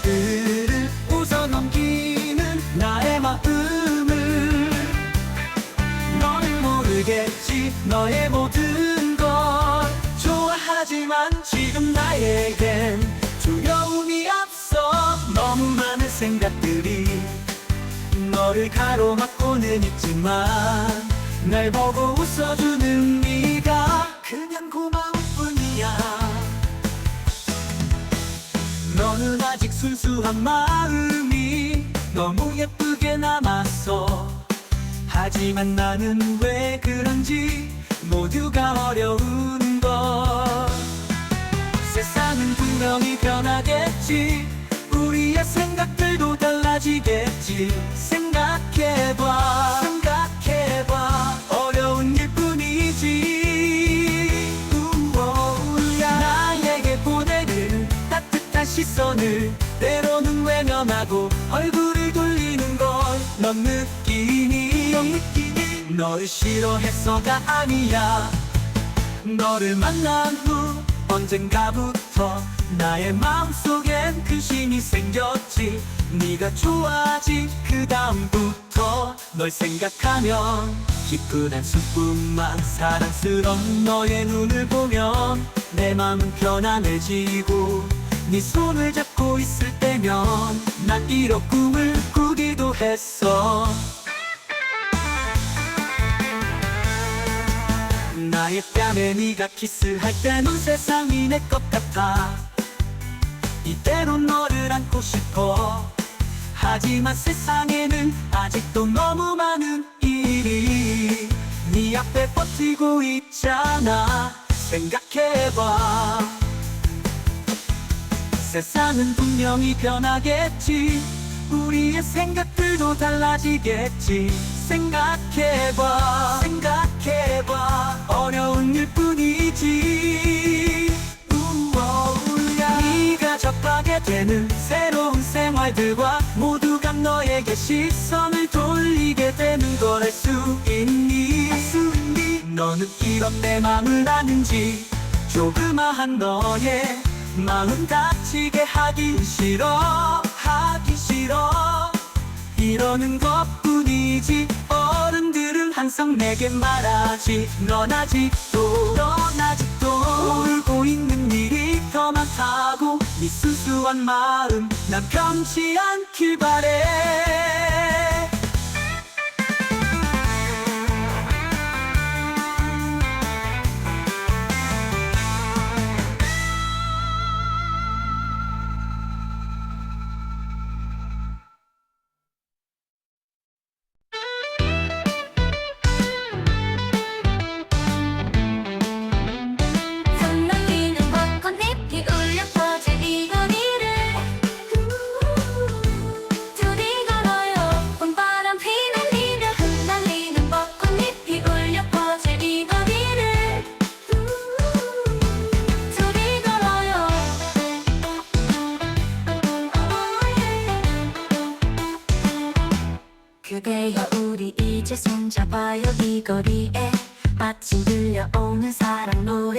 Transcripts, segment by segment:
말들을 웃어 넘기는 나의 마음을 너는 모르겠지 너의 모든 걸. 좋아하지만 지금 나에겐 두려움이 앞서 너무 많은 생각들이 너를 가로막고는 있지만 날 보고 웃어주는 순수한 마음이 너무 예쁘게 남았어. 하지만 나는 왜 그런지 모두가 어려운 걸. 세상은 분명히 변하겠지. 우리의 생각들도 달라지겠지. 생각해봐 생각해봐. 어려 넌 느끼니 넌 느끼니 너를 싫어해서가 아니야. 너를 만난 후 언젠가부터 나의 마음속엔 근심이 생겼지. 네가 좋아지 그 다음부터 널 생각하면 기쁜 한숨뿐만 사랑스러운 너의 눈을 보면 내 마음은 편안해지고 네 손을 잡고 있을 때면 난 이런 꿈을 했어. 나의 뺨에 네가 키스할 때는 세상이 내 것 같아. 이대로 너를 안고 싶어. 하지만 세상에는 아직도 너무 많은 일이 네 앞에 버티고 있잖아. 생각해봐. 세상은 분명히 변하겠지 우리의 생각들도 달라지겠지. 생각해봐 생각해봐. 어려운 일뿐이지. 우와우야 네가 접하게 되는 새로운 생활들과 모두가 너에게 시선을 돌리게 되는 걸 알 수 있니? 알 수 있니? 너는 이런 내 맘을 아는지 조그마한 너의 마음 다치게 하긴 싫어 하기 싫어. 이러는 것뿐이지. 어른들은 항상 내게 말하지. 넌 아직도 넌 아직도. 울고 있는 일이 더 많다고 네 순수한 마음. 난 변치 않길 바래 거리에 마침 들려오는 사랑 노래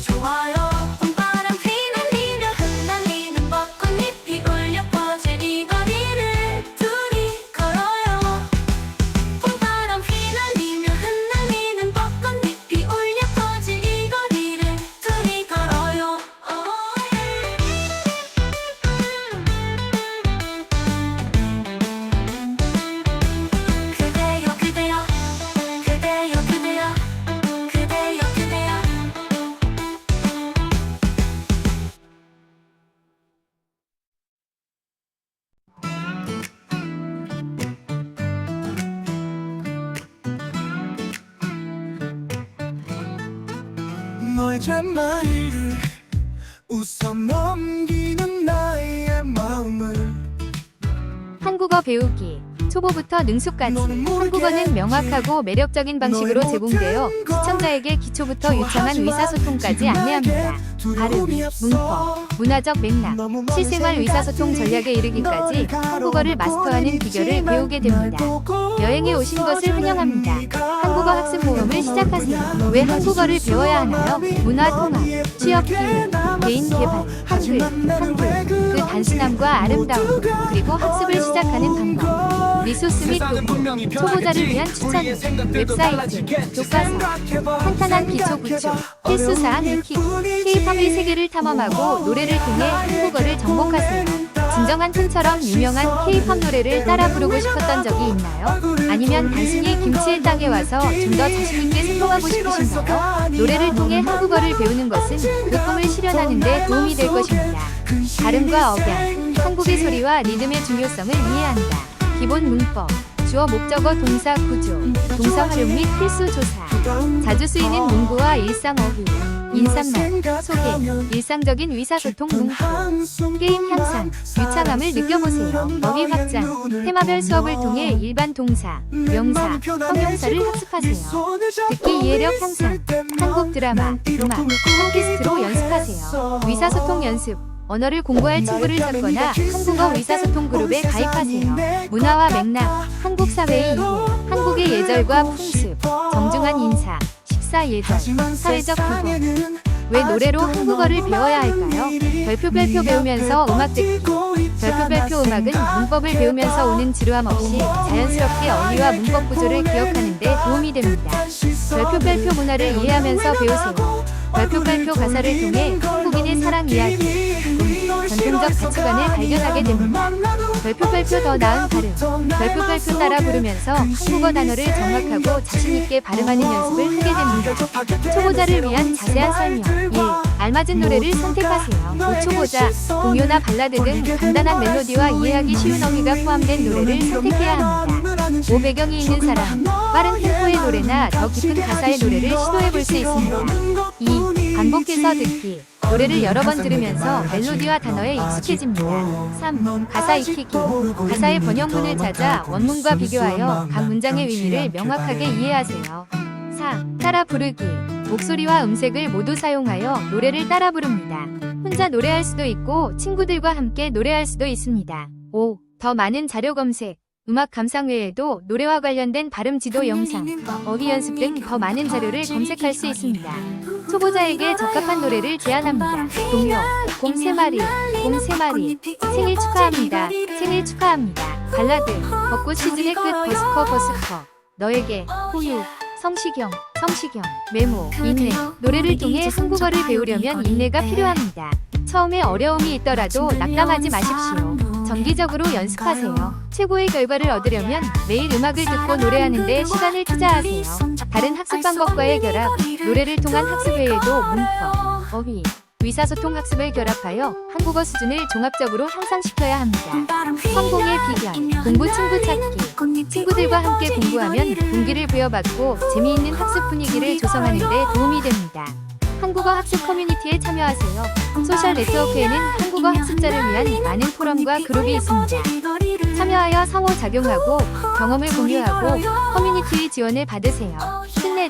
좋아요 너의 잔말을 웃어 넘기는 나의 마음을 한국어 배우기 초보부터 능숙까지 한국어는 명확하고 매력적인 방식으로 제공되어 시청자에게 기초부터 유창한 의사소통까지 안내합니다. 발음, 문법, 문화적 맥락, 실생활 의사소통 전략에 이르기까지 한국어를 마스터하는 비결을 배우게 됩니다. 여행에 오신 것을 환영합니다. 한국어 학습 모험을 시작하세요. 왜 한국어를 배워야 하나요? 문화 통합, 취업 기회, 개인 개발, 한글, 한글, 그 단순함과 아름다움, 그리고 학습을 시작하는 방법. 리소스 및 도구, 초보자를 위한 추천, 웹사이트, 교과서, 탄탄한 기초 구축, 필수 사항 익히기, K-팝의 세계를 탐험하고 노래를 통해 한국어를 정복하세요. 진정한 팬처럼 유명한 K-팝 노래를 따라 부르고 싶었던 적이 있나요? 아니면 단순히 김치의 땅에 와서 좀 더 자신있게 소통하고 싶으신가요? 노래를 통해 한국어를 배우는 것은 그 꿈을 실현하는 데 도움이 될 것입니다. 발음과 억양, 한국의 소리와 리듬의 중요성을 이해한다. 기본 문법, 주어 목적어 동사 구조, 동사 활용 및 필수 조사, 자주 쓰이는 문구와 일상 어휘, 인사말, 소개, 일상적인 의사소통 문구, 게임 향상, 유창함을 느껴보세요. 어휘 확장, 테마별 수업을 통해 일반 동사, 명사, 형용사를 학습하세요. 듣기 이해력 향상, 한국 드라마, 음악, 팟캐스트로 연습하세요. 의사소통 연습, 언어를 공부할 친구를 찾거나 한국어 의사소통 그룹에 가입하세요. 문화와 맥락, 한국 사회의 이해, 한국의 예절과 풍습, 정중한 인사, 식사 예절, 사회적 규범. 왜 노래로 한국어를 배워야 할까요? 별표 별표 배우면서 음악 듣기. 별표 별표 음악은 문법을 배우면서 오는 지루함 없이 자연스럽게 어휘와 문법 구조를 기억하는 데 도움이 됩니다. 별표 별표 문화를 이해하면서 배우세요. 별표 별표 가사를 통해 한국인의 사랑 이야기, 전통적 가치관을 발견하게 됩니다. 별표 별표 더 나은 발음, 별표 별표 따라 부르면서 한국어 단어를 정확하고 자신있게 발음하는 연습을 하게 됩니다. 초보자를 위한 자세한 설명 1. 알맞은 노래를 선택하세요. 5. 초보자, 동요나 발라드 등 간단한 멜로디와 이해하기 쉬운 어휘가 포함된 노래를 선택해야 합니다. 5. 배경이 있는 사람, 빠른 템포의 노래나 더 깊은 가사의 노래를 시도해 볼 수 있습니다. 2. 반복해서 듣기. 노래를 여러 번 들으면서 멜로디와 단어에 익숙해집니다. 3. 가사 익히기. 가사의 번역문을 찾아 원문과 비교하여 각 문장의 의미를 명확하게 이해하세요. 4. 따라 부르기. 목소리와 음색을 모두 사용하여 노래를 따라 부릅니다. 혼자 노래할 수도 있고 친구들과 함께 노래할 수도 있습니다. 5. 더 많은 자료 검색. 음악 감상 외에도 노래와 관련된 발음 지도 영상, 어휘 연습 등 더 많은 자료를 검색할 수 있습니다. 초보자에게 적합한 노래를 제안합니다. 동요, 곰세 마리, 곰세 마리, 생일 축하합니다. 생일 축하합니다. 발라드, 벚꽃 시즌의 끝 버스커 버스커, 너에게, 호유, 성시경, 성시경, 메모, 인내. 노래를 통해 한국어를 배우려면 인내가 필요합니다. 처음에 어려움이 있더라도 낙담하지 마십시오. 정기적으로 연습하세요. 최고의 결과를 얻으려면 매일 음악을 듣고 노래하는데 시간을 투자하세요. 다른 학습 방법과의 결합, 노래를 통한 학습 외에도 문법, 어휘, 의사소통 학습을 결합하여 한국어 수준을 종합적으로 향상시켜야 합니다. 성공의 비결, 공부 친구 찾기. 친구들과 함께 공부하면 동기를 부여받고 재미있는 학습 분위기를 조성하는 데 도움이 됩니다. 한국어 학습 커뮤니티에 참여하세요. 소셜 네트워크에는 한국어 학습자를 위한 많은 포럼과 그룹이 있습니다. 참여하여 상호작용하고 경험을 공유하고 커뮤니티의 지원을 받으세요.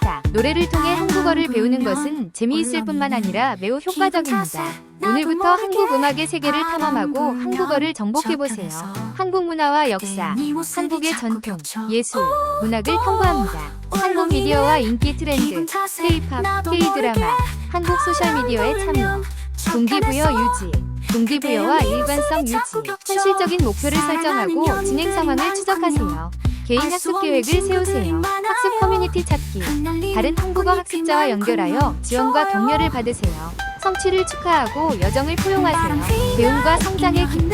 살다. 노래를 통해 한국어를 배우는 것은 재미있을 뿐만 아니라 매우 효과적입니다. 오늘부터 한국 음악의 세계를 탐험하고 한국어를 정복해보세요. 한국 문화와 역사, 한국의 전통, 예술, 문학을 탐구합니다. 한국 미디어와 인기 트렌드, K-팝, K-드라마, 한국 소셜미디어에 참여, 동기부여 유지, 동기부여와 일관성 유지, 현실적인 목표를 설정하고 진행 상황을 추적하세요. 개인 학습 계획을 세우세요. 학습 커뮤니티 찾기, 다른 한국어 학습자와 연결하여 지원과 격려를 받으세요. 성취를 축하하고 여정을 포용하세요. 배움과 성장의 기쁨.